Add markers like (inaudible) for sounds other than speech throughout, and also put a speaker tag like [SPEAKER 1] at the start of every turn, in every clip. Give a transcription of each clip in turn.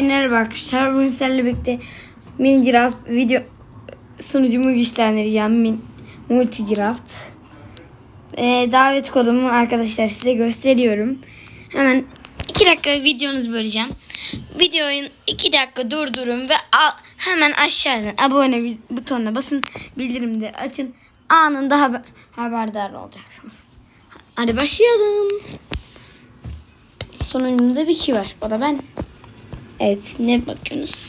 [SPEAKER 1] Merhaba arkadaşlar. Bugün sizlerle birlikte Minecraft video sunucumu güçlendireceğim. Min, Multicraft. Ee, davet kodumu arkadaşlar size gösteriyorum. Hemen 2 dakika videonuzu böleceğim. Videoyu 2 dakika durdurun ve al, hemen aşağıdan abone butonuna basın. Bildirim açın. Anında haber, haberdar olacaksınız. Hadi başlayalım. Sonunda bir kişi var. O da ben. Evet ne bakıyorsunuz?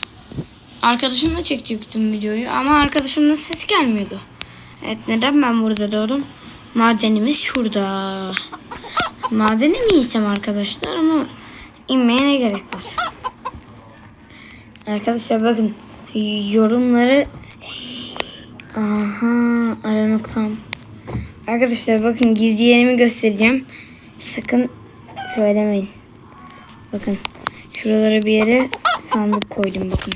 [SPEAKER 1] Arkadaşımla çektik tüm videoyu ama arkadaşımla ses gelmiyordu. Evet neden ben burada doğdum? Madenimiz şurada. Madene mi insem arkadaşlar ama inmeye ne gerek var? Arkadaşlar bakın yorumları Aha ara noktam. Arkadaşlar bakın gizli yerimi göstereceğim. Sakın söylemeyin. Bakın şuralara bir yere sandık koydum bakın.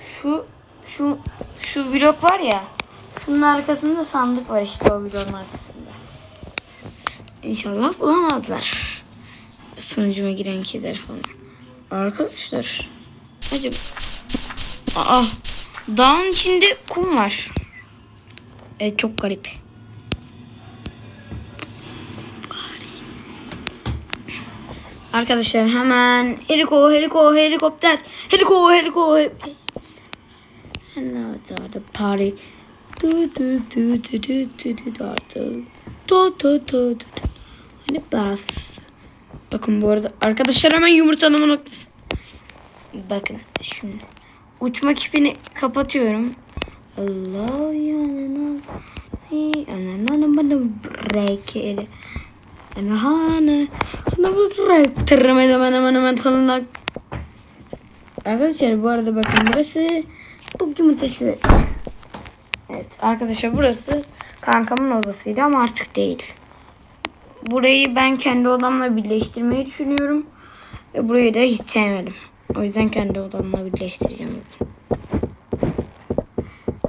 [SPEAKER 1] Şu şu şu blok var ya. Şunun arkasında sandık var işte o bloğun arkasında. İnşallah bulamazlar. Sunucuma giren kişiler falan. Arkadaşlar. Acaba. Aa. Dağın içinde kum var. Evet çok garip. Arkadaşlar hemen heliko heliko helikopter heliko heliko he- Another party du du du du du du du du du du du du du Hani bas Bakın bu arada arkadaşlar hemen yumurtalama noktası Bakın şimdi Uçma ipini kapatıyorum Allah yanına Ananana bana break it Break Tırmada bana bana bana tanınak Arkadaşlar bu arada bakın burası bu yumurtası. Evet arkadaşlar burası kankamın odasıydı ama artık değil. Burayı ben kendi odamla birleştirmeyi düşünüyorum. Ve burayı da hiç sevmedim. O yüzden kendi odamla birleştireceğim.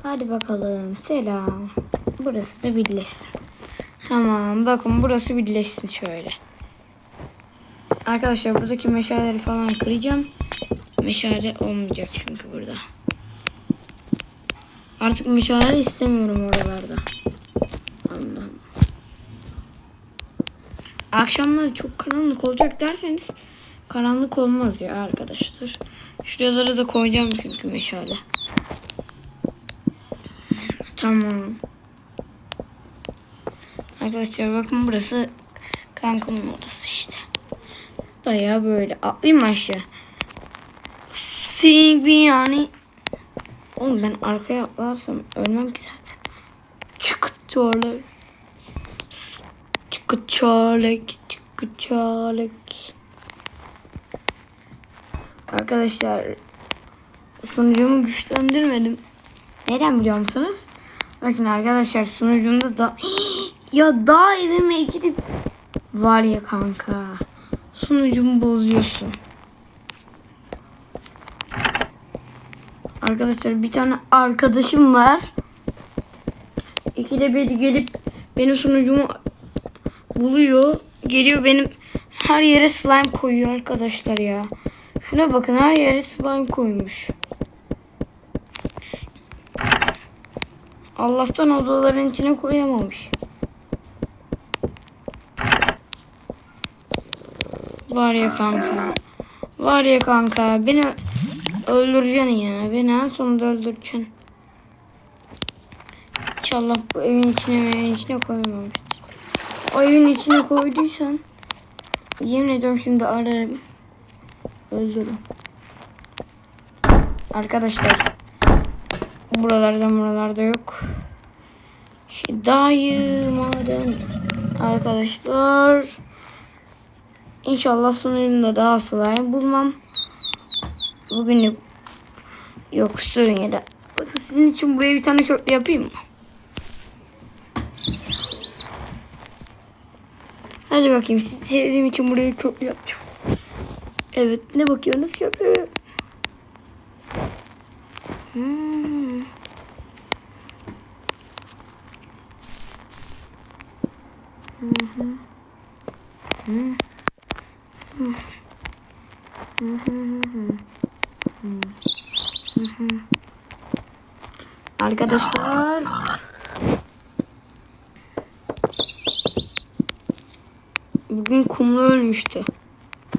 [SPEAKER 1] Hadi bakalım. Selam. Burası da birleşsin. Tamam bakın burası birleşsin şöyle. Arkadaşlar buradaki meşaleleri falan kıracağım. Meşale olmayacak çünkü burada. Artık meşale istemiyorum oralarda. Allah'ım. Akşamları çok karanlık olacak derseniz karanlık olmaz ya arkadaşlar. Şuralara da koyacağım çünkü meşale. Tamam. Arkadaşlar bakın burası kankamın odası işte. Baya böyle. Atlayayım aşağı. Sing yani. Oğlum ben arkaya atlarsam ölmem ki zaten. Çıkıtçarlık. Çıkıtçarlık. Çıkıtçarlık. Arkadaşlar sunucumu güçlendirmedim. Neden biliyor musunuz? Bakın arkadaşlar sunucumda da (gasps) ya daha evime gidip var ya kanka sunucumu bozuyorsun. Arkadaşlar bir tane arkadaşım var. İkide bir gelip benim sunucumu buluyor. Geliyor benim her yere slime koyuyor arkadaşlar ya. Şuna bakın her yere slime koymuş. Allah'tan odaların içine koyamamış. Var ya kanka. Var ya kanka. Beni öldüreceksin ya. Beni en sonunda öldüreceksin. İnşallah bu evin içine evin içine koymamıştır. O evin içine koyduysan yemin ediyorum şimdi ararım. Öldürürüm. Arkadaşlar buralarda buralarda yok. Dayı maden arkadaşlar. İnşallah sonunda daha slime bulmam. Bugünlük yok sorun ya da. Bakın sizin için buraya bir tane köprü yapayım mı? Hadi bakayım siz sevdiğim için buraya köprü yapacağım. Evet ne bakıyorsunuz köprü? Hmm. Hı hı. Hı. Arkadaşlar Bugün kumlu ölmüştü.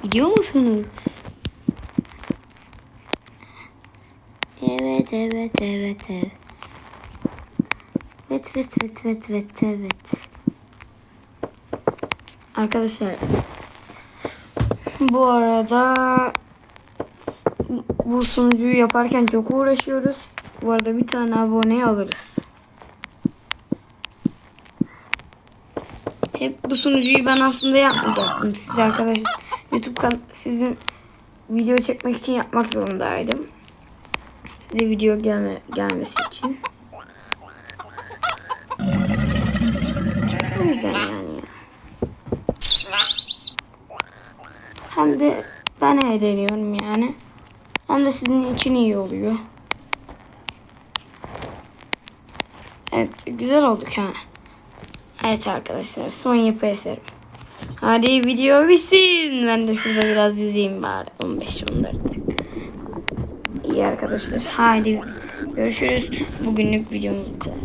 [SPEAKER 1] Biliyor musunuz? Evet evet evet evet. Evet evet evet evet evet. Arkadaşlar bu arada bu sunucuyu yaparken çok uğraşıyoruz. Bu arada bir tane abone alırız. Hep bu sunucuyu ben aslında yapmayacaktım. Siz arkadaşlar YouTube sizin video çekmek için yapmak zorundaydım. Size video gelme gelmesi için. O yüzden yani. Hem de ben eğleniyorum yani. Hem de sizin için iyi oluyor. Evet güzel olduk ha. Evet arkadaşlar son yapı eserim. Hadi video bitsin. Ben de şurada biraz yüzeyim bari. 15-14 dakika. İyi arkadaşlar. Haydi görüşürüz. Bugünlük videomuz bu kadar.